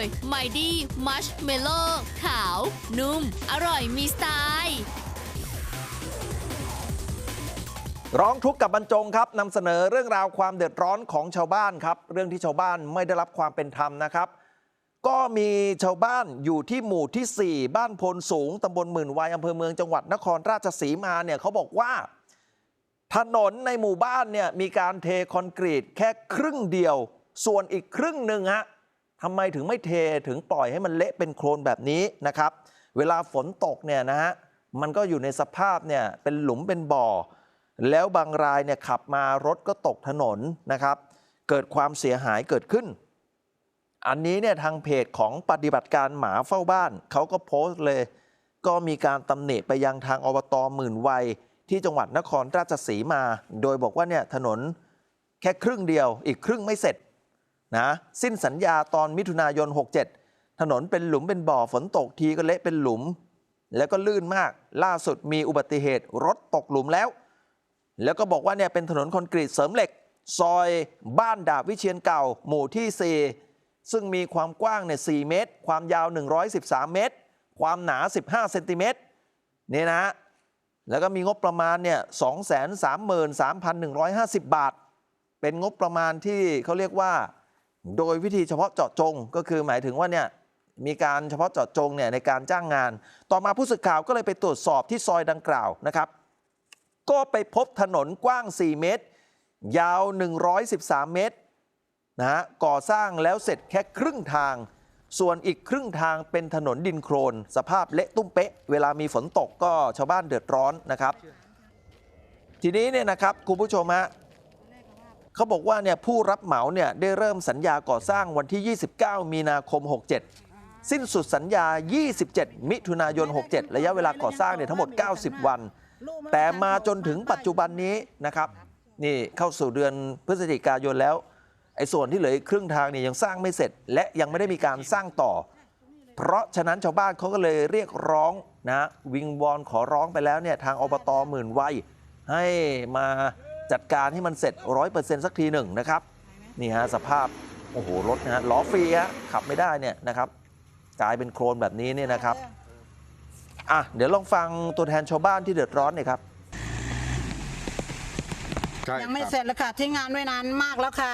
ยไมดี้มัชเมลโล่ขาว นุ่ม อร่อยมีสไตล์ร้องทุกข์กับบรรจงครับนำเสนอเรื่องราวความเดือดร้อนของชาวบ้านครับ เรื่องที่ชาวบ้านไม่ได้รับความเป็นธรรมนะครับ ก็มีชาวบ้านอยู่ที่หมู่ที่ 4 บ้านพลสูงตำบลหมื่นวายอำเภอเมืองจังหวัดนครราชสีมาเนี่ยเขาบอกว่า ถนนในหมู่บ้านเนี่ยมีการเทคอนกรีตแค่ครึ่งเดียว ส่วนอีกครึ่งหนึ่งฮะ ทำไมถึงไม่เทถึงปล่อยให้มันเละเป็นโคลนแบบนี้นะครับ เวลาฝนตกเนี่ยนะฮะมันก็อยู่ในสภาพเนี่ยเป็นหลุมเป็นบ่อ แล้วบางรายเนี่ยขับมารถก็ตกถนนนะครับ เกิดความเสียหายเกิดขึ้น อันนี้เนี่ยทางเพจของปฏิบัติการหมาเฝ้าบ้าน เขาก็โพสต์เลย ก็มีการตำหนิไปยังทางอบตหมื่นวัย ที่จังหวัดนครราชสีมา โดยบอกว่าเนี่ยถนนแค่ครึ่งเดียว อีกครึ่งไม่เสร็จ นะสิ้นสัญญาตอนมิถุนายน 67 ถนนเป็นหลุมเป็นบ่อฝนตกทีก็เละเป็นหลุม แล้วก็ลื่นมากล่าสุดมีอุบัติเหตุรถตกหลุมแล้ว แล้วก็บอกว่าเนี่ยเป็นถนนคอนกรีตเสริมเหล็ก ซอยบ้านดาบวิเชียนเก่า หมู่ที่ 4 ซึ่งมีความกว้างเนี่ย4เมตร ความยาว 113 เมตร ความหนา 15เซนติเมตรนี่นะแล้วก็มีงบประมาณเนี่ย233,150 บาท เป็นงบประมาณที่เขาเรียกว่า โดยวิธีเฉพาะเจาะจงก็คือหมายถึงว่าเนี่ยมีการเฉพาะเจาะจงเนี่ยในการจ้างงาน ต่อมาผู้สื่อข่าวก็เลยไปตรวจสอบที่ซอยดังกล่าวนะครับ ก็ไปพบถนนกว้าง 4 เมตร ยาว 113 เมตรนะฮะก่อสร้างแล้วเสร็จแค่ครึ่งทาง ส่วนอีกครึ่งทางเป็นถนนดินโครน สภาพเละตุ้มเป๊ะ เวลามีฝนตกก็ชาวบ้านเดือดร้อนนะครับ ทีนี้เนี่ยนะครับคุณผู้ชมฮะ เขาบอกว่าเนี่ยผู้รับเหมาเนี่ยได้เริ่มสัญญาก่อสร้างวันที่ 29 มีนาคม 67 สิ้นสุดสัญญา 27 มิถุนายน 67 ระยะเวลาก่อสร้างเนี่ยทั้งหมด 90 วัน แต่มาจนถึงปัจจุบันนี้นะครับนี่เข้าสู่เดือนพฤศจิกายนแล้วไอ้ส่วนที่เหลือครึ่งทางเนี่ยยังสร้างไม่เสร็จ และยังไม่ได้มีการสร้างต่อ เพราะฉะนั้นชาวบ้านเขาก็เลยเรียกร้องนะวิงวอนขอร้องไปแล้วเนี่ยทางอบตหมื่นไวให้มา จัดการให้มันเสร็จร้อยเปอร์เซ็นต์สักทีหนึ่งนะครับนี่ฮะสภาพโอ้โหรถนะฮะล้อฟรีฮะขับไม่ได้เนี่ยนะครับกลายเป็นโคลนแบบนี้เนี่ยนะครับอะเดี๋ยวลองฟังตัวแทนชาวบ้านที่เดือดร้อนหน่อยครับใช่ยังไม่ครับเสร็จเลยค่ะทิ้งงานไว้นานมากแล้วค่ะ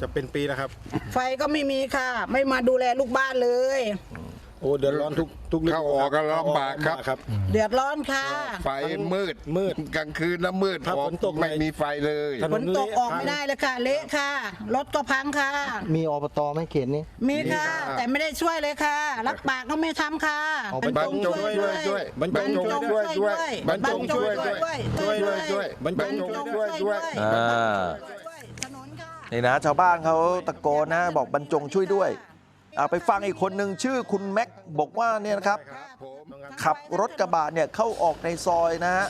จะเป็นปีแล้วครับ ไฟก็ไม่มีค่ะ ไม่มาดูแลลูกบ้านเลย โอ้เดือดร้อนทุกทุกฤดูเข้าออกก็ลำบากครับ ครับ เดือดร้อนค่ะ ไฟมืดมืดกลางคืนแล้วมืดถ้าฝนตกไม่มีไฟเลยถฝนตกออกไม่ได้เลยค่ะ เละค่ะ รถก็พังค่ะ มีอบตไหม่เขตนี้ มีค่ะ แต่ไม่ได้ช่วยเลยค่ะ รับปากก็ไม่ทำค่ะเอาบรรจงช่วยด้วยด้วยบรรจงช่วยด้วยด้วยบรรจงช่วยด้วยช่วยด้วยด้วยบรรจงช่วยด้วยอ่า ถนนค่ะ นี่นะชาวบ้านเขาตะโกนนะ บอกบรรจงช่วยด้วยเอา ไปฟังอีกคนหนึ่งชื่อคุณแม็กบอกว่าเนี่ยนะครับ ขับรถกระบะเนี่ยเข้าออกในซอยนะฮะ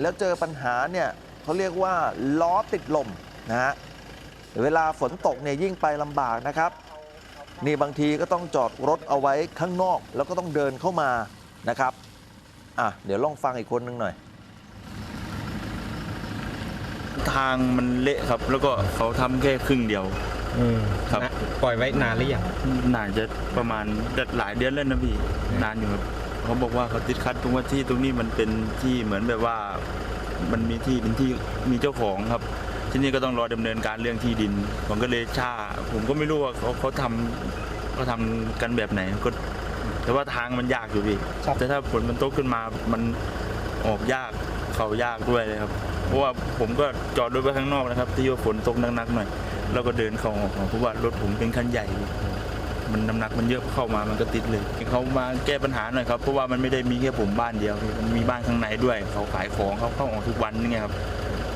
แล้วเจอปัญหาเนี่ยเขาเรียกว่าล้อติดลมนะฮะเวลาฝนตกเนี่ยยิ่งไปลำบากนะครับ นี่บางทีก็ต้องจอดรถเอาไว้ข้างนอก แล้วก็ต้องเดินเข้ามานะครับอะเดี๋ยวลองฟังอีกคนหนึงหน่อย ทางมันเละครับ แล้วก็เขาทำแค่ครึ่งเดียวครับ นะป ล่อยไว้นานหรือยังน่าจะประมาณหลายเดือนแล้วนะพี่นานอยู่ครับเขาบอกว่าเขาติดคัดตรงว่าที่ตรงนี้มันเป็นที่เหมือนแบบว่า มันมีที่เป็นที่มีเจ้าของครับ ที่นี่ก็ต้องรอดำเนินการเรื่องที่ดินผมก็เลยช้าผมก็ไม่รู้ว่าเขาเขาทำเขาทำกันแบบไหนก็แต่ว่าทางมันยากอยู่พี่ครับแต่ถ้าฝนมันตกขึ้นมามันออกยากเขายากด้วยเลยครับ เพราะว่าผมก็จอดรถไว้ข้างนอกนะครับ ที่ว่าฝนตกหนักๆหน่อย แล้วก็เดินเข้าออกเพราะว่ารถผมเป็นคันใหญ่ มันน้ำหนักมันเยอะเข้ามามันก็ติดเลยเขามาแก้ปัญหาหน่อยครับเพราะว่ามันไม่ได้มีแค่ผมบ้านเดียวมันมีบ้านข้างในด้วยเขาขายของเขาเข้าออกทุกวันนี่ไงครับ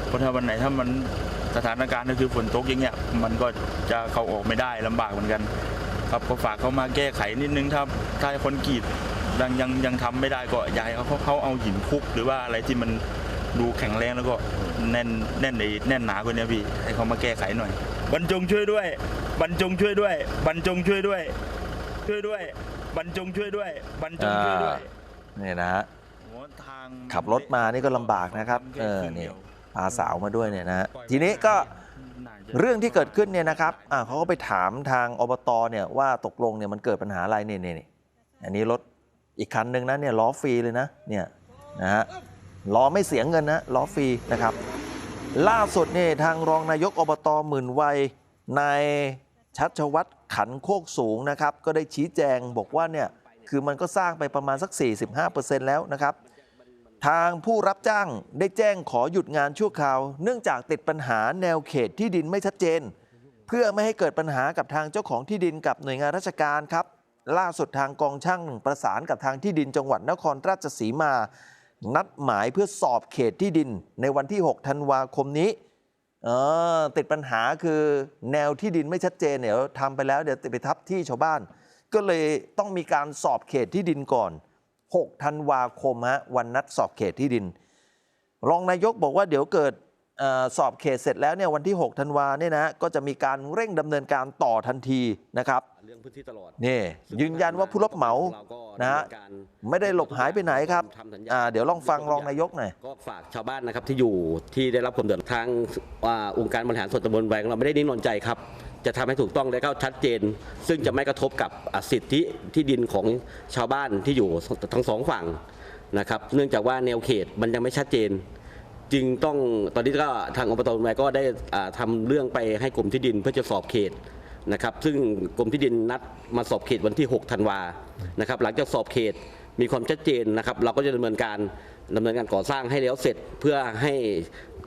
เพราะถ้าวันไหนถ้ามันสถานการณ์ก็คือฝนตกอย่างเงี้ยมันก็จะเข้าออกไม่ได้ลำบากเหมือนกัน ครับก็ฝากเขามาแก้ไขนิดนึงถ้าถ้าคนกรีดยังยังยังทำไม่ได้ก็ยากให้เขาเขาเอาหินคลุกหรือว่าอะไรที่มันดูแข็งแรงแล้วก็แน่นแน่นไอ้แน่นหนากว่านี้พี่ให้เขามาแก้ไขหน่อย บรรจงช่วยด้วย บรรจงช่วยด้วย บรรจงช่วยด้วย ช่วยด้วย บรรจงช่วยด้วย บรรจงช่วยด้วยนี่นะฮะขับรถมานี่ก็ลำบากนะครับ เออครึ่งนี่ยพาสาวมาด้วยเนี่ยนะทีนี้ก็เรื่องที่เกิดขึ้นเนี่ยนะครับอ่าเขาก็ไปถามทางอบตเนี่ยว่าตกลงเนี่ยมันเกิดปัญหาอะไรเนี่ยเนี่ยเนี่ยอันนี้รถอีกคันหนึ่งนะเนี่ยล้อฟรีเลยนะเนี่ยนะฮะล้อไม่เสียเงินนะล้อฟรีนะครับ ล่าสุดเนี่ยทางรองนายกอบตหมื่นวัยนายชัชวัตรขันโคกสูงนะครับ ก็ได้ชี้แจงบอกว่าเนี่ยคือมันก็สร้างไปประมาณสัก 45%แล้วนะครับ ทางผู้รับจ้างได้แจ้งขอหยุดงานชั่วคราว เนื่องจากติดปัญหาแนวเขตที่ดินไม่ชัดเจน เพื่อไม่ให้เกิดปัญหากับทางเจ้าของที่ดินกับหน่วยงานราชการครับ ล่าสุดทางกองช่างประสานกับทางที่ดินจังหวัดนครราชสีมา นัดหมายเพื่อสอบเขตที่ดินในวันที่ 6 ธันวาคมนี้เออติดปัญหาคือแนวที่ดินไม่ชัดเจนเดี๋ยวทำไปแล้วเดี๋ยวไปทับที่ชาวบ้าน ก็เลยต้องมีการสอบเขตที่ดินก่อน 6 ธันวาคมฮะวันนัดสอบเขตที่ดิน รองนายกบอกว่าเดี๋ยวเกิดเออสอบเขตเสร็จแล้วเนี่ยวันที่ 6 ธันวาเนี่ยนะก็จะมีการเร่งดำเนินการต่อทันทีนะครับเรื่องพื้นที่ตลอดนี่ยืนยันว่าผู้รับเหมาเราก็ นะฮะดำเนินการไม่ได้หลบหายไปไหนครับทำสัญญาอ่าเดี๋ยวลองฟังรองนายกหน่อยก็ฝากชาวบ้านนะครับที่อยู่ที่ได้รับความเดือดร้อนทางอ่าองค์การบริหารส่วนตำบลแวงเราไม่ได้นิ่งนอนใจครับจะทำให้ถูกต้องและก็ชัดเจน ซึ่งจะไม่กระทบกับอ่าสิทธิที่ดินของชาวบ้านที่อยู่ทั้งสองฝั่งนะครับ เนื่องจากว่าแนวเขตมันยังไม่ชัดเจน จึงต้องตอนนี้ก็ทางอบตแวก็ได้อ่าทำเรื่องไปให้กรมที่ดินเพื่อจะสอบเขต นะครับซึ่งกรมที่ดินนัดมาสอบเขตวันที่ 6 ธันวานะครับหลังจากสอบเขตมีความชัดเจนนะครับ เราก็จะดำเนินการดำเนินการก่อสร้างให้แล้วเสร็จเพื่อให้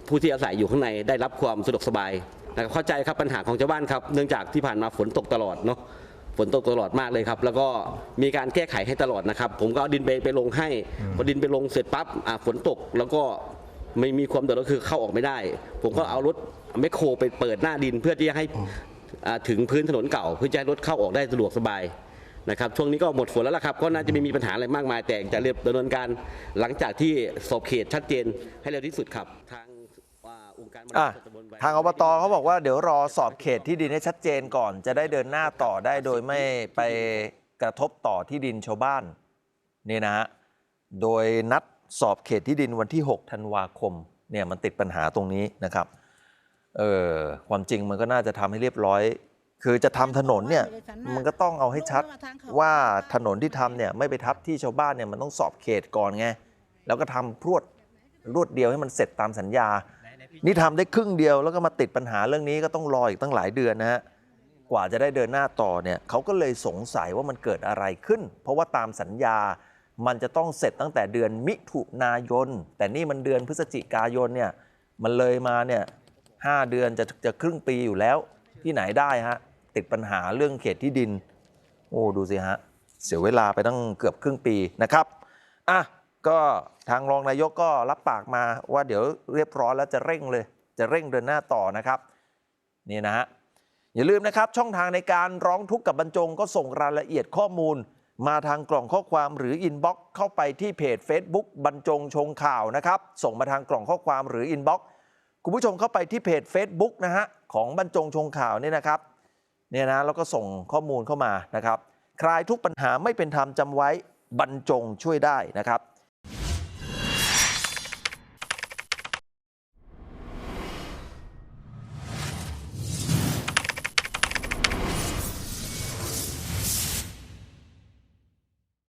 ผู้ที่อาศัยอยู่ข้างในได้รับความสะดวกสบายนะครับเข้าใจครับปัญหาของชาวบ้านครับเนื่องจากที่ผ่านมาฝนตกตลอดเนาะฝนตกตลอดมากเลยครับ แล้วก็มีการแก้ไขให้ตลอดนะครับ ผมก็เอาดินไปไปลงให้พอดินไปลงเสร็จปั๊บอ่าฝนตกแล้วก็ไม่มีความเดือดร้อนคือเข้าออกไม่ได้ ผมก็เอารถแมคโครไปเปิดหน้าดินเพื่อที่จะให้อ่า ถึงพื้นถนนเก่า เพื่อจะให้รถเข้าออกได้สะดวกสบายนะครับช่วงนี้ก็หมดฝนแล้วล่ะครับก็น่าจะไม่มีปัญหาอะไรมากมายแต่จะเรียบดำเนินการหลังจากที่สอบเขตชัดเจนให้เร็วที่สุดครับ ทางอ่าองค์การบริหารอะส่วนตำบลแวทางอบตเขาบอกว่าเดี๋ยวรอสอบเขตที่ดินให้ชัดเจนก่อน จะได้เดินหน้าต่อได้โดยไม่ไปกระทบต่อที่ดินชาวบ้านนี่นะฮะโดยนัดสอบเขตที่ดินวันที่ 6 ธันวาคมเนี่ยมันติดปัญหาตรงนี้นะครับ เออความจริงมันก็น่าจะทำให้เรียบร้อย คือจะทำถนนเนี่ยมันก็ต้องเอาให้ชัดว่าถนนที่ทำเนี่ยไม่ไปทับที่ชาวบ้านเนี่ยมันต้องสอบเขตก่อนไงแล้วก็ทำพรวดรวดเดียวให้มันเสร็จตามสัญญา นี่ทำได้ครึ่งเดียวแล้วก็มาติดปัญหาเรื่องนี้ก็ต้องรออีกตั้งหลายเดือนนะฮะกว่าจะได้เดินหน้าต่อเนี่ยเขาก็เลยสงสัยว่ามันเกิดอะไรขึ้น เพราะว่าตามสัญญามันจะต้องเสร็จตั้งแต่เดือนมิถุนายน แต่นี่มันเดือนพฤศจิกายนเนี่ยมันเลยมาเนี่ย ห้าเดือนจะจะครึ่งปีอยู่แล้ว ที่ไหนได้ฮะ ติดปัญหาเรื่องเขตที่ดิน โอ้ ดูสิฮะ เสียเวลาไปตั้งเกือบครึ่งปีนะครับอะก็ทางรองนายกก็รับปากมาว่าเดี๋ยวเรียบร้อยแล้วจะเร่งเลย จะเร่งเดินหน้าต่อนะครับ นี่นะฮะอย่าลืมนะครับ ช่องทางในการร้องทุกข์กับบรรจงก็ส่งรายละเอียดข้อมูล มาทางกล่องข้อความหรืออินบ็อกซ์เข้าไปที่เพจ Facebook บรรจงชงข่าวนะครับ ส่งมาทางกล่องข้อความหรืออินบ็อกซ์ คุณผู้ชมเข้าไปที่เพจ Facebook นะฮะของบรรจงชงข่าวเนี่ยนะครับเนี่ยนะแล้วก็ส่งข้อมูลเข้ามานะครับ คลายทุกปัญหาไม่เป็นธรรมจำไว้บรรจงช่วยได้นะครับ